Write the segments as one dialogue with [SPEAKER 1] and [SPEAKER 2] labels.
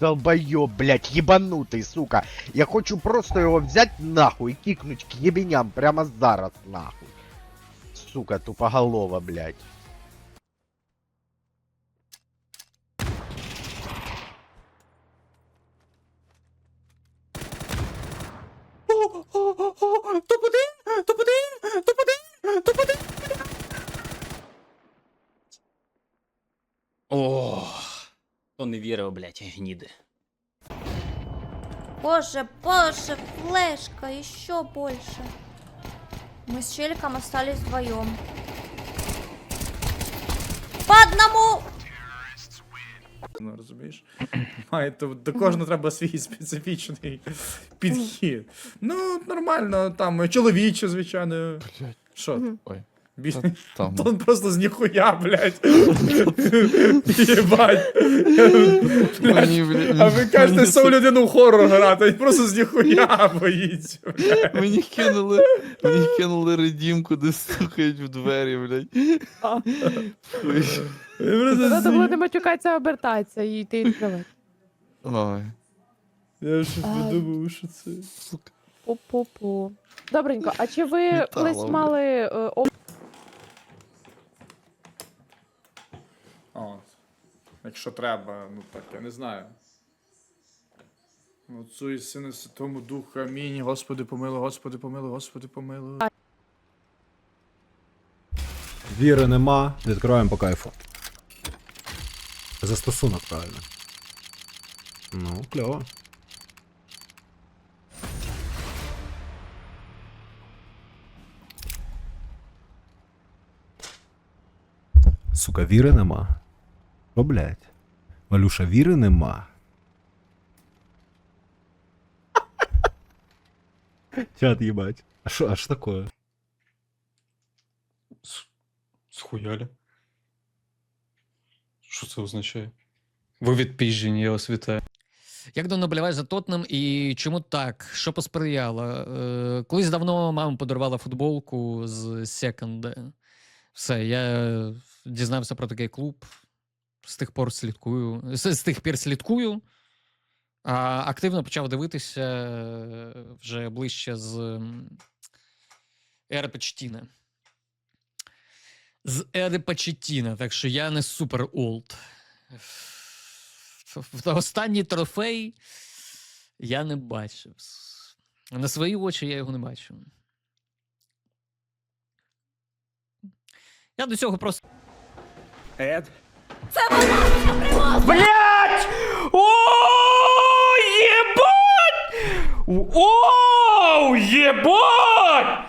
[SPEAKER 1] долбоёб, блядь, ебанутый, сука. Я хочу просто его взять нахуй и кикнуть к ебеням прямо зараз, нахуй. Сука, тупоголова, блядь.
[SPEAKER 2] Топ-1, топ-1, топ-1, топ-1. О, то не вірив, блядь, гніди.
[SPEAKER 3] Боже, боже, флешка, еще больше. Мы с Челиком остались вдвоем. По одному!
[SPEAKER 2] Ну, розумієш? Має, то, до кожного треба свій специфічний підхід. Ну, нормально, там, чоловіче, звичайно. Що?
[SPEAKER 4] Ой.
[SPEAKER 2] Біль...
[SPEAKER 4] Там.
[SPEAKER 2] То он просто з ніхуя, блядь. Єбать.
[SPEAKER 4] Мені, блядь,
[SPEAKER 2] А ви кажете, сам людину в хоррор грати, він просто з ніхуя боїться, блядь.
[SPEAKER 4] Мені кинули, мені кинули редімку, де стукають в двері, блядь.
[SPEAKER 5] Треба було не матюкатися, а обертатися і йти відкривати.
[SPEAKER 4] Ой,
[SPEAKER 2] Я
[SPEAKER 5] А.
[SPEAKER 2] подумав, що це.
[SPEAKER 4] сука.
[SPEAKER 5] Пу-пу-пу. Добренько, а чи ви колись мали е,
[SPEAKER 2] Якщо треба, ну так, я не знаю. Отцу і сину Святому Духу, амінь. Господи помилуй, Господи помилуй, Господи помилуй.
[SPEAKER 6] Віри нема, відкриваємо по кайфу. Застосунок, правильно. Ну, кльово. Сука, віри нема. О, блядь. Валюша, віри нема. Чат їбать. А що, а що такое?
[SPEAKER 7] Схуяли? Що це означає? Ви відпіжені, я вас вітаю.
[SPEAKER 8] Як давно боліваєш за Тотнем і чому так? Що посприяло? Е, колись давно мама подарувала футболку з секонда. Все, я дізнався про такий клуб. З тих пор слідкую. З, з тих пір слідкую. А активно почав дивитися е, вже ближче з ери Почтіна. З ери Почтіна, так що я не супер олд. Останній трофей я не бачив. На свої очі я його не бачив. Я до цього просто.
[SPEAKER 2] Ед?
[SPEAKER 9] Блять! О, ебать! О, ебать!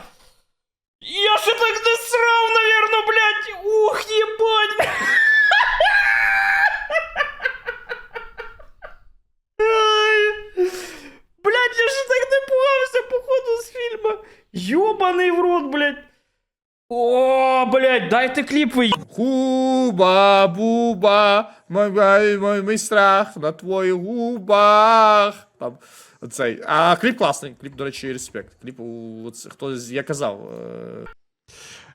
[SPEAKER 9] Я ще так не срав, наверное, блять! Ух, ебать! Ай. Блять, я ще так не пугався, походу, з фільму. Ёбаний в рот, блять. О, блять, дайте кліп ви.
[SPEAKER 2] Хуба, буба, мой, мой, мой, мій страх на твоїх губах. Там, цей. А кліп класний. Кліп, до речі, респект. Кліп, у- хто, я казав. е,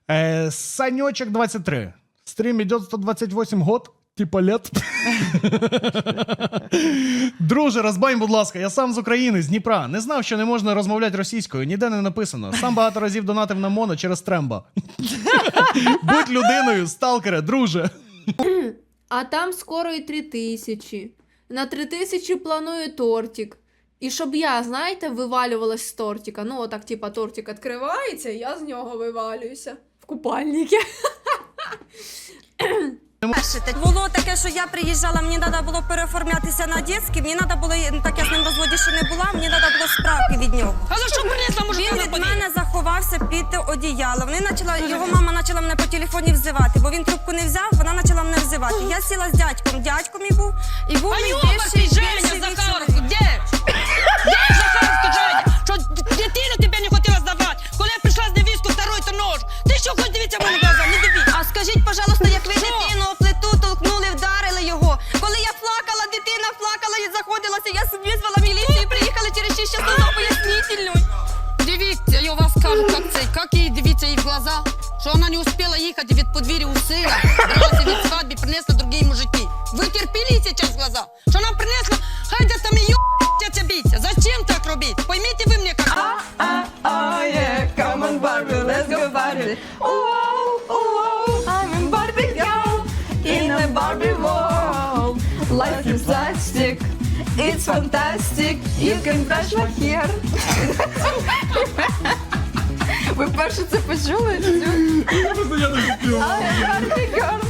[SPEAKER 10] Э, Санечек 23. Стрим идет 128 год, типа лет. Друже, розбань, будь ласка, я сам з України, з Дніпра. Не знав, що не можна розмовляти російською, ніде не написано. Сам багато разів донатив на моно через тремба. Будь людиною, сталкере, друже.
[SPEAKER 11] А там скоро і три тисячі. На три тисячі планую тортик. І щоб я, знаєте, вивалювалась з тортика. Ну, отак, типа, тортик відкривається, я з нього вивалююся. В купальнике.
[SPEAKER 3] Було таке, що я приїжджала, мені треба було переоформлятися на дитячий, мені треба було, так я з ним в розводі ще не була, мені треба було справки від нього. А за що принесла Він від мене заховався під одіяло. Вони почала, його мама почала мене по телефоні взивати, бо він трубку не взяв, вона почала мене взивати. Я сіла з дядьком, дядько мій був, і був мій бивший,
[SPEAKER 9] що вона не успела їхати від подвір'я у сина, дралася від свадьби, принесла другій мужики. Ви терпіли зараз глаза, що нам принесла,
[SPEAKER 12] хайде там і тятя бійця. Зачем так робити? Поймите ви мені, як...
[SPEAKER 3] It's fantastic, you can brush my hair. Ви перше це почули? Love you, girl.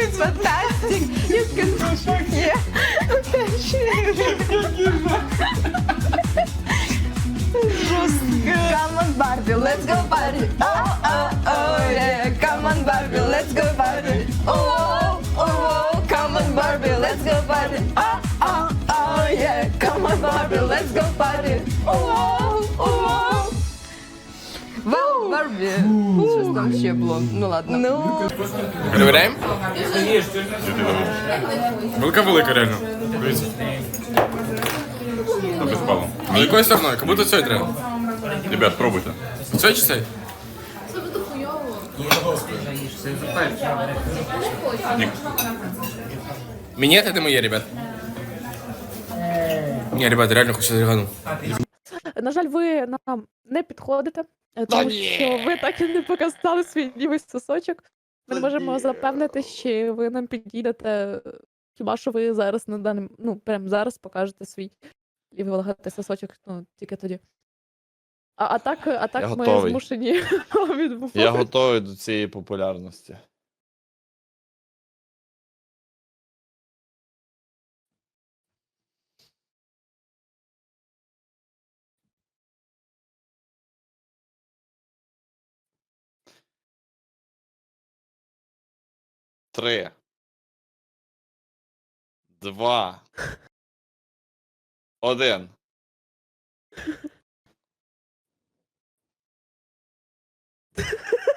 [SPEAKER 3] It's fantastic, you can my. Come on, Barbie, let's go party. Oh, oh, oh, yeah. Come on, Barbie, let's go party. Oh, oh, let's go party. Oh, oh, oh. Вау, Барбі. Щось там ще було. Ну ладно. Ну,
[SPEAKER 2] Перевіряємо? Велика велика, реально. Дивіться.
[SPEAKER 13] Без балу.
[SPEAKER 2] А якою стороною? Як будто цей треба.
[SPEAKER 13] Ребят, пробуйте.
[SPEAKER 2] Цей чи цей? Мені це не моє, ребят. Ні, ребят, реально хочу зригану.
[SPEAKER 5] На жаль, ви нам не підходите, тому що ви так і не показали свій лівий сосочок. Ми не можемо запевнити, чи ви нам підійдете. Хіба що ви зараз на даним, ну, прямо зараз покажете свій лівий волохатий сосочок, ну, тільки тоді. А, а так, а так ми
[SPEAKER 4] готовий.
[SPEAKER 5] змушені відмовити.
[SPEAKER 4] Я готовий до цієї популярності. Три. Два. Один.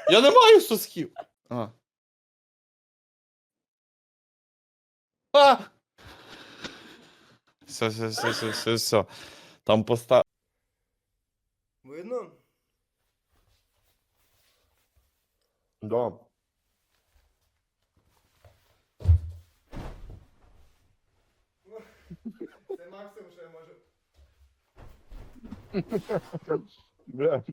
[SPEAKER 4] Я не маю сосків. А. А! Все, все, все, все, все, все. Там поста.
[SPEAKER 1] Видно? Да. Це максимум, що я можу. Бля.